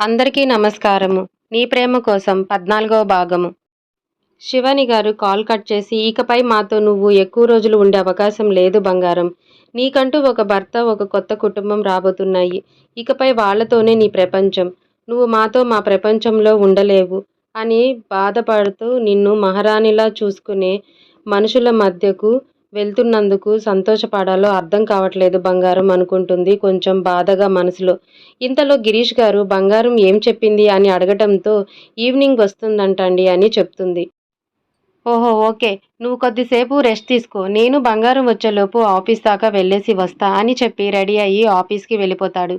అందరికీ నమస్కారము. నీ ప్రేమ కోసం పద్నాలుగవ భాగము. శివాని గారు కాల్ కట్ చేసి ఇకపై మాతో నువ్వు ఎక్కువ రోజులు ఉండే అవకాశం లేదు బంగారం. నీకంటూ ఒక భర్త ఒక కొత్త కుటుంబం రాబోతున్నాయి. ఇకపై వాళ్ళతోనే నీ ప్రపంచం. నువ్వు మాతో మా ప్రపంచంలో ఉండలేవు అని బాధపడుతూ నిన్ను మహారాణిలా చూసుకునే మనుషుల మధ్యకు వెళ్తున్నందుకు సంతోషపడాలో అర్థం కావట్లేదు బంగారం అనుకుంటుంది కొంచెం బాధగా మనసులో. ఇంతలో గిరీష్ గారు బంగారం ఏం చెప్పింది? అని అడగటంతో ఈవినింగ్ వస్తుందంటండి అని చెప్తుంది. ఓహో ఓకే. నువ్వు కొద్దిసేపు రెస్ట్ తీసుకో. నేను బంగారం వచ్చేలోపు ఆఫీస్ దాకా వెళ్ళేసి వస్తా అని చెప్పి రెడీ అయ్యి ఆఫీస్కి వెళ్ళిపోతాడు.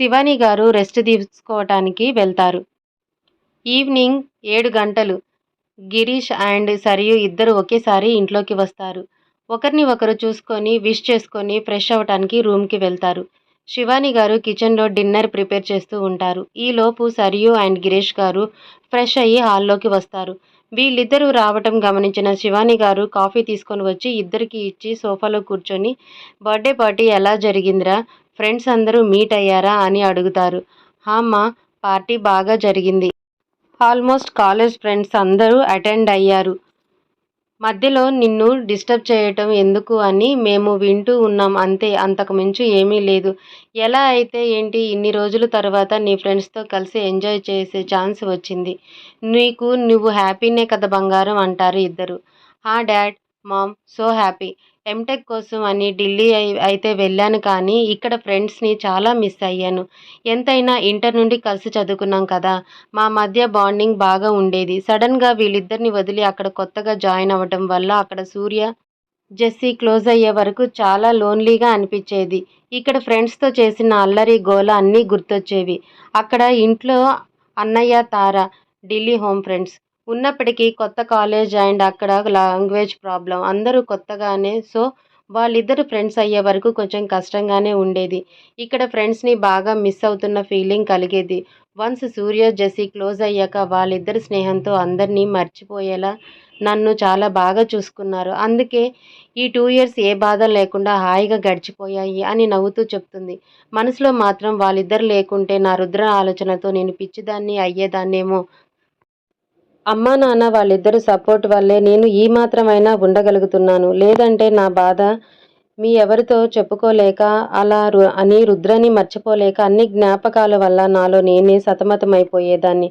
శివాని గారు రెస్ట్ తీసుకోవటానికి వెళ్తారు. ఈవినింగ్ ఏడు గంటలు. గిరీష్ అండ్ సరియు ఇద్దరు ఒకేసారి ఇంట్లోకి వస్తారు. ఒకరిని ఒకరు చూసుకొని విష్ చేసుకొని ఫ్రెష్ అవ్వటానికి రూమ్కి వెళ్తారు. శివాని గారు కిచెన్లో డిన్నర్ ప్రిపేర్ చేస్తూ ఉంటారు. ఈలోపు సరియు అండ్ గిరీష్ గారు ఫ్రెష్ అయ్యి హాల్లోకి వస్తారు. వీళ్ళిద్దరూ రావటం గమనించిన శివాని గారు కాఫీ తీసుకొని వచ్చి ఇద్దరికి ఇచ్చి సోఫాలో కూర్చొని బర్త్డే పార్టీ ఎలా జరిగిందిరా? ఫ్రెండ్స్ అందరూ మీట్ అయ్యారా? అని అడుగుతారు. అమ్మ పార్టీ బాగా జరిగింది. ఆల్మోస్ట్ కాలేజ్ ఫ్రెండ్స్ అందరూ అటెండ్ అయ్యారు. మధ్యలో నిన్ను డిస్టర్బ్ చేయటం ఎందుకు అని మేము వింటూ ఉన్నాం అంతే అంతకుమించు ఏమీ లేదు. ఎలా అయితే ఏంటి ఇన్ని రోజుల తర్వాత నీ ఫ్రెండ్స్తో కలిసి ఎంజాయ్ చేసే ఛాన్స్ వచ్చింది. నీకు నువ్వు హ్యాపీనే కదా బంగారం అంటారు ఇద్దరు. హా dad mom so happy. M Tech కోసం అని ఢిల్లీ అయితే వెళ్ళాను కానీ ఇక్కడ ఫ్రెండ్స్ని చాలా మిస్ అయ్యాను. ఎంతైనా ఇంటర్ నుండి కలిసి చదువుకున్నాం కదా. మా మధ్య బాండింగ్ బాగా ఉండేది. సడన్గా వీళ్ళిద్దరిని వదిలి అక్కడ కొత్తగా జాయిన్ అవ్వటం వల్ల అక్కడ సూర్య జెస్సీ క్లోజ్ అయ్యే వరకు చాలా లోన్లీగా అనిపించేది. ఇక్కడ ఫ్రెండ్స్తో చేసిన అల్లరి గోల అన్నీ గుర్తొచ్చేవి. అక్కడ ఇంట్లో అన్నయ్య తార ఢిల్లీ హోమ్ ఫ్రెండ్స్ ఉన్నప్పటికీ కొత్త కాలేజ్ అండ్ అక్కడ లాంగ్వేజ్ ప్రాబ్లం అందరూ కొత్తగానే సో వాళ్ళిద్దరు ఫ్రెండ్స్ అయ్యే వరకు కొంచెం కష్టంగానే ఉండేది. ఇక్కడ ఫ్రెండ్స్ని బాగా మిస్ అవుతున్న ఫీలింగ్ కలిగేది. వన్స్ సూర్య జెసి క్లోజ్ అయ్యాక వాళ్ళిద్దరి స్నేహంతో అందరినీ మర్చిపోయేలా నన్ను చాలా బాగా చూసుకున్నారు. అందుకే ఈ టూ ఇయర్స్ ఏ బాధ లేకుండా హాయిగా గడిచిపోయాయి అని నవ్వుతూ చెప్తుంది. మనసులో మాత్రం వాళ్ళిద్దరు లేకుంటే నా రుద్ర ఆలోచనతో నేను పిచ్చిదాన్ని అయ్యేదాన్నేమో అమ్మా నాన్న వాళ్ళిద్దరు సపోర్ట్ వల్లే నేను ఈ మాత్రమైనా ఉండగలుగుతున్నాను. లేదంటే నా బాధ మీ ఎవరితో చెప్పుకోలేక అలా అని రుద్రని మర్చిపోలేక అన్ని జ్ఞాపకాల వల్ల నాలో నేనే సతమతమైపోయేదాన్ని.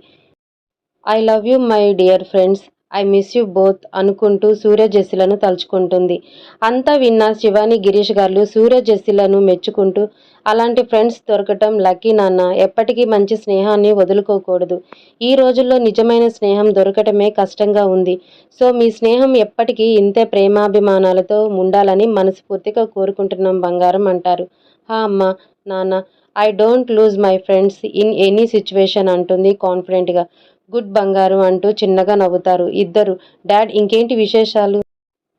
I love you my dear friends. I miss you both అనుకుంటూ సూర్య జెస్సిలను తలుచుకుంటుంది. అంతా విన్న శివాని గిరీష్ గారు సూర్య జెస్సిలను మెచ్చుకుంటూ అలాంటి ఫ్రెండ్స్ దొరకటం లక్కీ నాన్న ఎప్పటికీ మంచి స్నేహాన్ని వదులుకోకూడదు. ఈ రోజుల్లో నిజమైన స్నేహం దొరకటమే కష్టంగా ఉంది. సో మీ స్నేహం ఎప్పటికీ ఇంతే ప్రేమాభిమానాలతో ఉండాలని మనస్ఫూర్తిగా కోరుకుంటున్నాం బంగారం అంటారు. హా అమ్మ నాన్న I don't lose my friends in any situation అంటుంది కాన్ఫిడెంట్గా. గుడ్ బంగారు అంటూ చిన్నగా నవ్వుతారు ఇద్దరు. డాడ్ ఇంకేంటి విశేషాలు?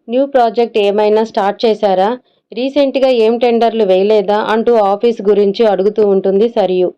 న్యూ ప్రాజెక్ట్ ఏమైనా స్టార్ట్ చేశారా? రీసెంట్గా ఏం టెండర్లు వేయలేదా? అంటూ ఆఫీస్ గురించి అడుగుతూ ఉంటుంది సరియు.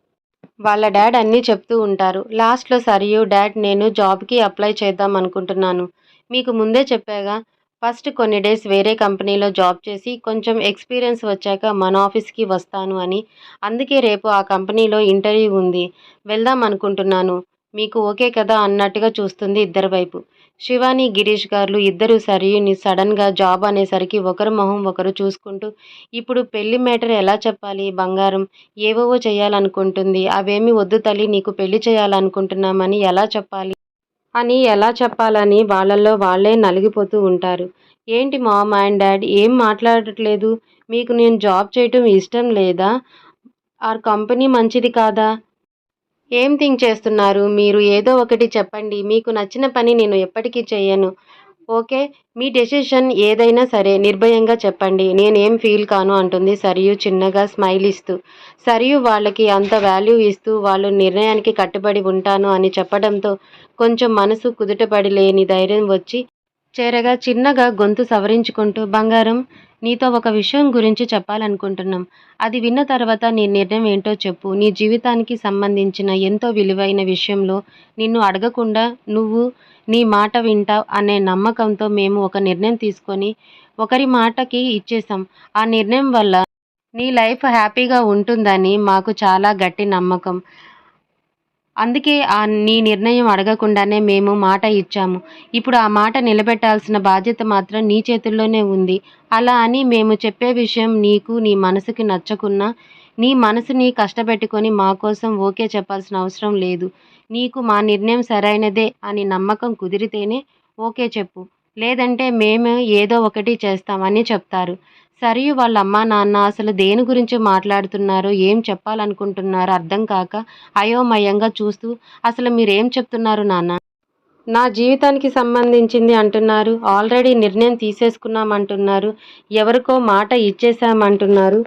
వాళ్ళ డాడ్ అన్నీ చెప్తూ ఉంటారు. లాస్ట్లో సరియు డాడ్ నేను జాబ్కి అప్లై చేద్దాం అనుకుంటున్నాను. మీకు ముందే చెప్పాగా ఫస్ట్ కొన్ని డేస్ వేరే కంపెనీలో జాబ్ చేసి కొంచెం ఎక్స్పీరియన్స్ వచ్చాక మన ఆఫీస్కి వస్తాను అని. అందుకే రేపు ఆ కంపెనీలో ఇంటర్వ్యూ ఉంది. వెళ్దాం అనుకుంటున్నాను. మీకు ఓకే కదా అన్నట్టుగా చూస్తుంది ఇద్దరి వైపు. శివాని గిరీష్ గారు ఇద్దరు సరియుని సడన్గా జాబ్ అనేసరికి ఒకరు మొహం ఒకరు చూసుకుంటూ ఇప్పుడు పెళ్ళి మ్యాటర్ ఎలా చెప్పాలి బంగారం? ఏవేవో చేయాలనుకుంటుంది. అవేమి వద్దు తల్లి నీకు పెళ్ళి చేయాలనుకుంటున్నామని ఎలా చెప్పాలి? అని ఎలా చెప్పాలని వాళ్ళల్లో వాళ్ళే నలిగిపోతూ ఉంటారు. ఏంటి మామ్ అండ్ డాడ్ ఏం మాట్లాడట్లేదు? మీకు నేను జాబ్ చేయటం ఇష్టం లేదా? ఆర్ కంపెనీ మంచిది కాదా? ఏం థింక్ చేస్తున్నారు? మీరు ఏదో ఒకటి చెప్పండి. మీకు నచ్చిన పని నేను ఎప్పటికీ చేయను ఓకే? మీ డెసిషన్ ఏదైనా సరే నిర్భయంగా చెప్పండి. నేనేం ఫీల్ కాను అంటుంది సరియు చిన్నగా స్మైల్ ఇస్తూ. సరియు వాళ్ళకి అంత వాల్యూ ఇస్తూ వాళ్ళు నిర్ణయానికి కట్టుబడి ఉంటాను అని చెప్పడంతో కొంచెం మనసు కుదుటపడి లేని ధైర్యం వచ్చి చేరగా చిన్నగా గొంతు సవరించుకుంటూ బంగారం నీతో ఒక విషయం గురించి చెప్పాలనుకుంటున్నాం. అది విన్న తర్వాత నీ నిర్ణయం ఏంటో చెప్పు. నీ జీవితానికి సంబంధించిన ఎంతో విలువైన విషయంలో నిన్ను అడగకుండా నువ్వు నీ మాట వింటావు అనే నమ్మకంతో మేము ఒక నిర్ణయం తీసుకొని ఒకరి మాటకి ఇచ్చేసాం ఆ నిర్ణయం వల్ల నీ లైఫ్ హ్యాపీగా ఉంటుందని మాకు చాలా గట్టి నమ్మకం. అందుకే ఆ నీ నిర్ణయం అడగకుండానే మేము మాట ఇచ్చాము. ఇప్పుడు ఆ మాట నిలబెట్టాల్సిన బాధ్యత మాత్రం నీ చేతుల్లోనే ఉంది. అలా అని మేము చెప్పే విషయం నీకు నీ మనసుకి నచ్చకున్నా నీ మనసుని కష్టపెట్టుకొని మా కోసం ఓకే చెప్పాల్సిన అవసరం లేదు. నీకు మా నిర్ణయం సరైనదే అని నమ్మకం కుదిరితేనే ఓకే చెప్పు. లేదంటే మేము ఏదో ఒకటి చేస్తామని చెప్తారు. సరియు వాళ్ళ అమ్మా నాన్న అసలు దేని గురించి మాట్లాడుతున్నారు ఏం చెప్పాలనుకుంటున్నారో అర్థం కాక అయోమయంగా చూస్తూ అసలు మీరేం చెప్తున్నారు నాన్న? నా జీవితానికి సంబంధించింది అంటున్నారు. ఆల్రెడీ నిర్ణయం తీసేసుకున్నామంటున్నారు. ఎవరికో మాట ఇచ్చేసామంటున్నారు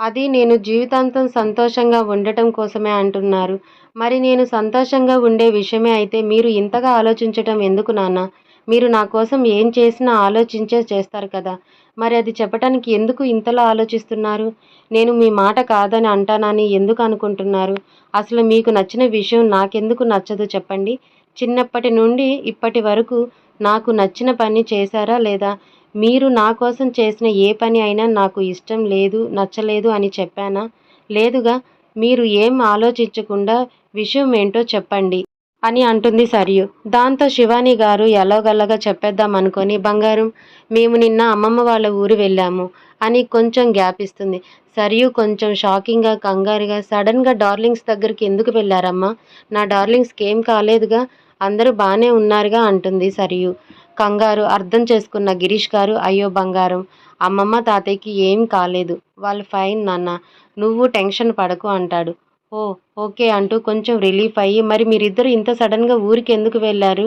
అది నేను జీవితాంతం సంతోషంగా ఉండటం కోసమే అంటున్నారు. మరి నేను సంతోషంగా ఉండే విషయమే అయితే మీరు ఇంతగా ఆలోచించటం ఎందుకు నాన్న? మీరు నా కోసం ఏం చేసినా ఆలోచించే చేస్తారు కదా. మరి అది చెప్పటానికి ఎందుకు ఇంతలా ఆలోచిస్తున్నారు? నేను మీ మాట కాదని అంటానని ఎందుకు అనుకుంటున్నారు? అసలు మీకు నచ్చిన విషయం నాకెందుకు నచ్చదు చెప్పండి. చిన్నప్పటి నుండి ఇప్పటి వరకు నాకు నచ్చిన పని చేశారా లేదా? మీరు నా కోసం చేసిన ఏ పని అయినా నాకు ఇష్టం లేదు నచ్చలేదు అని చెప్పానా? లేదుగా మీరు ఏం ఆలోచించకుండా విషయం ఏంటో చెప్పండి. అని అంటుంది సరియు. దాంతో శివాని గారు ఎలాగల్లగా చెప్పేద్దాం అనుకొని బంగారం మేము నిన్న అమ్మమ్మ వాళ్ళ ఊరు వెళ్ళాము అని కొంచెం గ్యాప్ ఇస్తుంది సరియు కొంచెం షాకింగ్గా కంగారుగా సడన్గా డార్లింగ్స్ దగ్గరికి ఎందుకు వెళ్ళారమ్మా? నా డార్లింగ్స్కి ఏం కాలేదుగా? అందరూ బాగానే ఉన్నారుగా అంటుంది సరియు. కంగారు అర్థం చేసుకున్న గిరీష్ గారు అయ్యో బంగారం అమ్మమ్మ తాతయ్యకి ఏం కాలేదు వాళ్ళు ఫైన్ నాన్న నువ్వు టెన్షన్ పడకు అంటాడు. ఓ ఓకే అంటూ కొంచెం రిలీఫ్ అయ్యి మరి మీరిద్దరు ఇంత సడన్గా ఊరికి ఎందుకు వెళ్ళారు?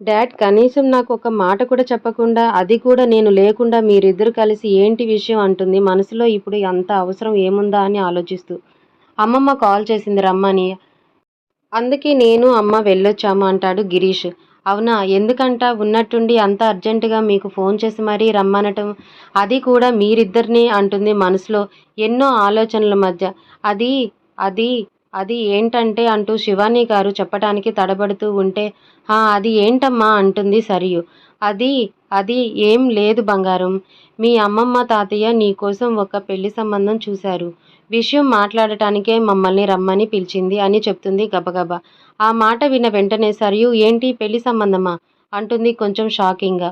డాడ్ కనీసం నాకు ఒక మాట కూడా చెప్పకుండా అది కూడా నేను లేకుండా మీరిద్దరు కలిసి ఏంటి విషయం? అంటుంది మనసులో ఇప్పుడు అంత అవసరం ఏముందా అని ఆలోచిస్తూ. అమ్మమ్మ కాల్ చేసింది రమ్మని. అందుకే నేను అమ్మ వెళ్ళొచ్చాము అంటాడు గిరీష్. అవునా? ఎందుకంట? ఉన్నట్టుండి అంత అర్జెంటుగా మీకు ఫోన్ చేసి మరీ రమ్మనటం? అది కూడా మీరిద్దరిని అంటుంది మనసులో ఎన్నో ఆలోచనల మధ్య. అది అది అది ఏంటంటే అంటూ శివాని గారు చెప్పటానికి తడబడుతూ ఉంటే హా అది ఏంటమ్మా? అంటుంది సరియు. అది అది ఏం లేదు బంగారం. మీ అమ్మమ్మ తాతయ్య నీకోసం ఒక పెళ్ళి సంబంధం చూశారు. విషయం మాట్లాడటానికే మమ్మల్ని రమ్మని పిలిచింది అని చెప్తుంది గబగబా. ఆ మాట విన్న వెంటనే సరియు ఏంటి పెళ్ళి సంబంధమా? అంటుంది కొంచెం షాకింగ్గా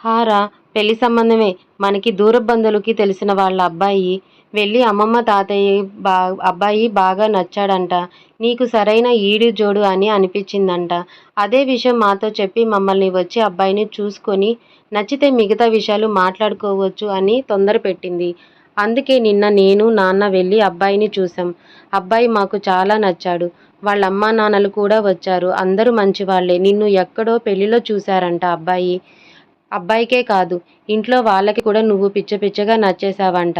హారా పెళ్ళి సంబంధమే. మనకి దూరబంధులకి తెలిసిన వాళ్ళ అబ్బాయి వెళ్ళి అమ్మమ్మ తాతయ్య బా అబ్బాయి బాగా నచ్చాడంట. నీకు సరైన ఈడు జోడు అని అనిపించిందంట. అదే విషయం మాతో చెప్పి మమ్మల్ని వచ్చి అబ్బాయిని చూసుకొని నచ్చితే మిగతా విషయాలు మాట్లాడుకోవచ్చు అని తొందర పెట్టింది. అందుకే నిన్న నేను నాన్న వెళ్ళి అబ్బాయిని చూసాం అబ్బాయి మాకు చాలా నచ్చాడు. వాళ్ళ అమ్మా నాన్నలు కూడా వచ్చారు. అందరూ మంచివాళ్ళే నిన్ను ఎక్కడో పెళ్ళిలో చూశారంట అబ్బాయి. అబ్బాయికే కాదు ఇంట్లో వాళ్ళకి కూడా నువ్వు పిచ్చ పిచ్చగా నచ్చేసావంట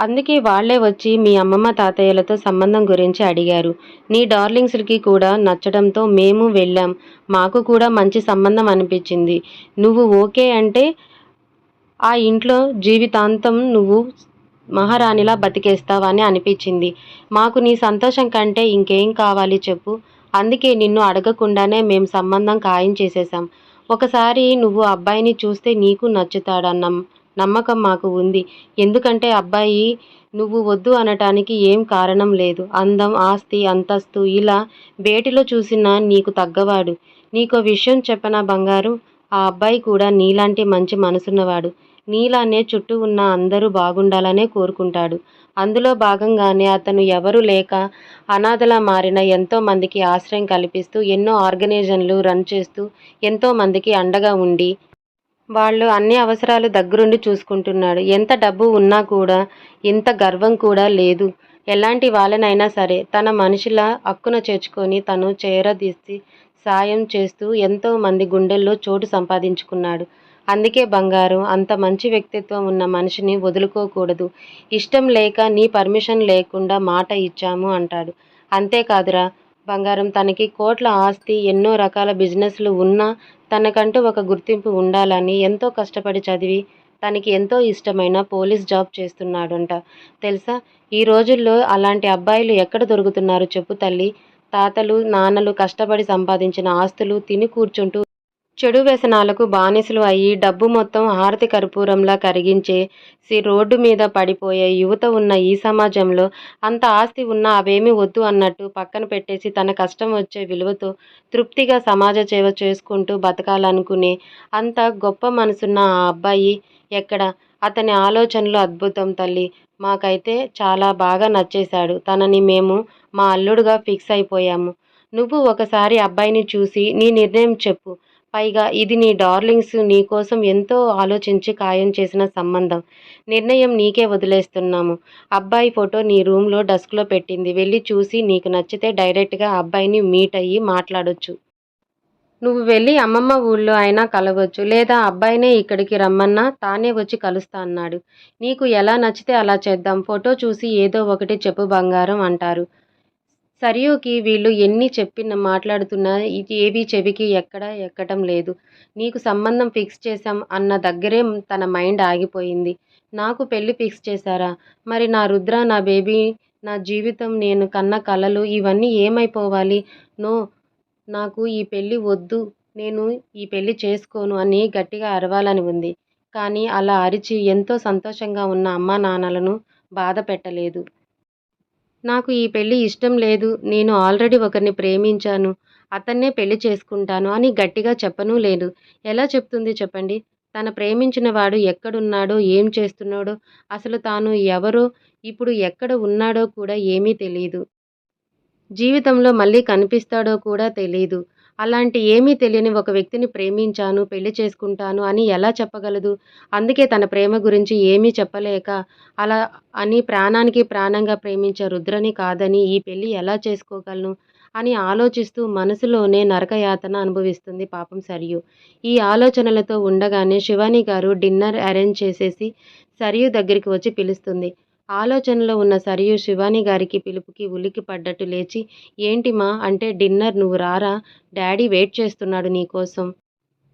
అందుకే వాళ్ళే వచ్చి మీ అమ్మమ్మ తాతయ్యలతో సంబంధం గురించి అడిగారు. నీ డార్లింగ్స్కి కూడా నచ్చడంతో మేము వెళ్ళాం. మాకు కూడా మంచి సంబంధం అనిపించింది. నువ్వు ఓకే అంటే ఆ ఇంట్లో జీవితాంతం నువ్వు మహారాణిలా బతికేస్తావని అనిపించింది. మాకు నీ సంతోషం కంటే ఇంకేం కావాలి చెప్పు. అందుకే నిన్ను అడగకుండానే మేము సంబంధం ఖాయం చేసేసాం ఒకసారి నువ్వు అబ్బాయిని చూస్తే నీకు నచ్చుతాడన్నాం. నమ్మకం మాకు ఉంది. ఎందుకంటే అబ్బాయి నువ్వు వద్దు అనటానికి ఏం కారణం లేదు. అందం ఆస్తి అంతస్తు ఇలా వేటిలో చూసినా నీకు తగ్గవాడు. నీకో విషయం చెప్పనా బంగారం? ఆ అబ్బాయి కూడా నీలాంటి మంచి మనసున్నవాడు. నీలానే చుట్టూ ఉన్న అందరూ బాగుండాలనే కోరుకుంటాడు. అందులో భాగంగానే అతను ఎవరు లేక అనాథలా మారిన ఎంతో మందికి ఆశ్రయం కల్పిస్తూ ఎన్నో ఆర్గనైజన్లు రన్ చేస్తూ ఎంతో మందికి అండగా ఉండి వాళ్ళు అన్ని అవసరాలు దగ్గరుండి చూసుకుంటున్నాడు. ఎంత డబ్బు ఉన్నా కూడా ఎంత గర్వం కూడా లేదు. ఎలాంటి వాళ్ళనైనా సరే తన మనుషుల హక్కున చేర్చుకొని తను చేరదీసి సాయం చేస్తూ ఎంతో మంది గుండెల్లో చోటు సంపాదించుకున్నాడు. అందుకే బంగారం అంత మంచి వ్యక్తిత్వం ఉన్న మనిషిని వదులుకోకూడదు. ఇష్టం లేక నీ పర్మిషన్ లేకుండా మాట ఇచ్చాము అంటాడు. అంతేకాదురా బంగారం తనకి కోట్ల ఆస్తి ఎన్నో రకాల బిజినెస్లు ఉన్నా తనకంటూ ఒక గుర్తింపు ఉండాలని ఎంతో కష్టపడి చదివి తనకి ఎంతో ఇష్టమైన పోలీస్ జాబ్ చేస్తున్నాడంట. తెలుసా? ఈ రోజుల్లో అలాంటి అబ్బాయిలు ఎక్కడ దొరుకుతున్నారు చెప్పు తల్లి. తాతలు నాన్నలు కష్టపడి సంపాదించిన ఆస్తులు తిని కూర్చుంటూ చెడు వ్యసనాలకు బానిసలు అయ్యి డబ్బు మొత్తం హారతి కర్పూరంలా కరిగించేసి రోడ్డు మీద పడిపోయే యువత ఉన్న ఈ సమాజంలో అంత ఆస్తి ఉన్నా అవేమీ వద్దు అన్నట్టు పక్కన పెట్టేసి తన కష్టం వచ్చే విలువతో తృప్తిగా సమాజ సేవ చేసుకుంటూ బతకాలనుకునే అంత గొప్ప మనసున్న ఆ అబ్బాయి ఎక్కడ? అతని ఆలోచనలు అద్భుతం తల్లి. మాకైతే చాలా బాగా నచ్చేశాడు. తనని మేము మా అల్లుడుగా ఫిక్స్ అయిపోయాము. నువ్వు ఒకసారి అబ్బాయిని చూసి నీ నిర్ణయం చెప్పు. పైగా ఇది నీ డార్లింగ్స్ నీకోసం ఎంతో ఆలోచించి ఖాయం చేసిన సంబంధం. నిర్ణయం నీకే వదిలేస్తున్నాము. అబ్బాయి ఫోటో నీ రూమ్లో డస్క్లో పెట్టింది. వెళ్ళి చూసి నీకు నచ్చితే డైరెక్ట్గా అబ్బాయిని మీట్ అయ్యి మాట్లాడొచ్చు. నువ్వు వెళ్ళి అమ్మమ్మ ఊళ్ళో అయినా కలవచ్చు లేదా అబ్బాయినే ఇక్కడికి రమ్మన్నా తానే వచ్చి కలుస్తా అన్నాడు. నీకు ఎలా నచ్చితే అలా చేద్దాం. ఫోటో చూసి ఏదో ఒకటి చెప్పు బంగారం అంటారు. సరియుకి వీళ్ళు ఎన్ని చెప్పిన మాట్లాడుతున్నా ఇది ఏవి చెవికి ఎక్కడ ఎక్కటం లేదు. నీకు సంబంధం ఫిక్స్ చేశాం అన్న దగ్గరే తన మైండ్ ఆగిపోయింది. నాకు పెళ్ళి ఫిక్స్ చేశారా? మరి నా రుద్ర నా బేబీ నా జీవితం నేను కన్న కలలు ఇవన్నీ ఏమైపోవాలి? నో నాకు ఈ పెళ్ళి వద్దు నేను ఈ పెళ్ళి చేసుకోను అని గట్టిగా అరవాలని ఉంది. కానీ అలా అరిచి ఎంతో సంతోషంగా ఉన్న అమ్మా నాన్నలను బాధ పెట్టలేదు నాకు ఈ పెళ్ళి ఇష్టం లేదు నేను ఆల్రెడీ ఒకరిని ప్రేమించాను అతన్నే పెళ్ళి చేసుకుంటాను అని గట్టిగా చెప్పనూ లేదు. ఎలా చెప్తుంది చెప్పండి? తన ప్రేమించిన వాడు ఎక్కడున్నాడో ఏం చేస్తున్నాడో అసలు తాను ఎవరో ఇప్పుడు ఎక్కడ ఉన్నాడో కూడా ఏమీ తెలియదు జీవితంలో మళ్ళీ కనిపిస్తాడో కూడా తెలియదు అలాంటి ఏమీ తెలియని ఒక వ్యక్తిని ప్రేమించాను పెళ్ళి చేసుకుంటాను అని ఎలా చెప్పగలదు? అందుకే తన ప్రేమ గురించి ఏమీ చెప్పలేక అలా అని ప్రాణానికి ప్రాణంగా ప్రేమించే రుద్రని కాదని ఈ పెళ్ళి ఎలా చేసుకోగలను అని ఆలోచిస్తూ మనసులోనే నరకయాతన అనుభవిస్తుంది పాపం సరియు. ఈ ఆలోచనలతో ఉండగానే శివాని గారు డిన్నర్ అరేంజ్ చేసేసి సరియు దగ్గరికి వచ్చి పిలుస్తుంది. ఆలోచనలో ఉన్న సరియు శివాని గారికి పిలుపుకి ఉలికి పడ్డట్టు లేచి ఏంటి మా అంటే డిన్నర్ నువ్వు రారా? డాడీ వెయిట్ చేస్తున్నాడు నీకోసం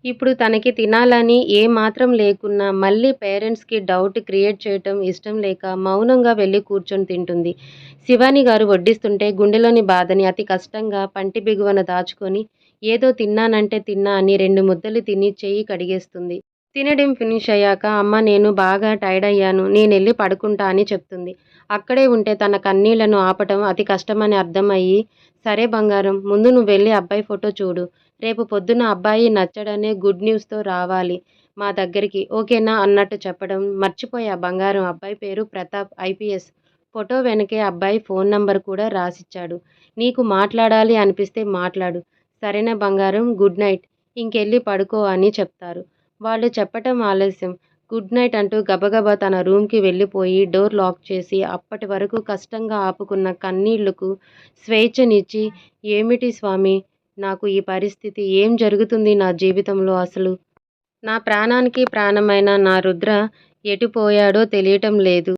ఇప్పుడు తనకి తినాలని ఏ మాత్రం లేకున్నా మళ్ళీ పేరెంట్స్కి డౌట్ క్రియేట్ చేయటం ఇష్టం లేక మౌనంగా వెళ్ళి కూర్చొని తింటుంది. శివాని గారు వడ్డిస్తుంటే గుండెలోని బాధని అతి కష్టంగా పంటి బిగువన దాచుకొని ఏదో తిన్నానంటే తిన్నా అని రెండు ముద్దలు తిని చెయ్యి కడిగేస్తుంది. తినడం ఫినిష్ అయ్యాక అమ్మ నేను బాగా టైర్డ్ అయ్యాను నేను వెళ్ళి పడుకుంటా అని చెప్తుంది. అక్కడే ఉంటే తన కన్నీళ్ళను ఆపటం అతి కష్టమని అర్థమయ్యి సరే బంగారం ముందు నువ్వు వెళ్ళి అబ్బాయి ఫోటో చూడు. రేపు పొద్దున అబ్బాయి నచ్చడనే గుడ్ న్యూస్తో రావాలి మా దగ్గరికి. ఓకేనా? అన్నట్టు చెప్పడం మర్చిపోయా బంగారం. అబ్బాయి పేరు ప్రతాప్ ఐపీఎస్. ఫోటో వెనకే అబ్బాయి ఫోన్ నంబర్ కూడా రాసిచ్చాడు. నీకు మాట్లాడాలి అనిపిస్తే మాట్లాడు. సరేనా బంగారం? Good night. ఇంకెళ్ళి పడుకో అని చెప్తారు. వాళ్ళు చెప్పటం ఆలస్యం. గుడ్ నైట్ అంటూ గబగబా తన రూమ్కి వెళ్ళిపోయి డోర్ లాక్ చేసి అప్పటి వరకు కష్టంగా ఆపుకున్న కన్నీళ్ళకు స్వేచ్ఛనిచ్చి ఏమిటి స్వామి? నాకు ఈ పరిస్థితి ఏం జరుగుతుంది నా జీవితంలో అసలు? నా ప్రాణానికి ప్రాణమైన నా రుద్ర ఎటు పోయాడో తెలియటం లేదు.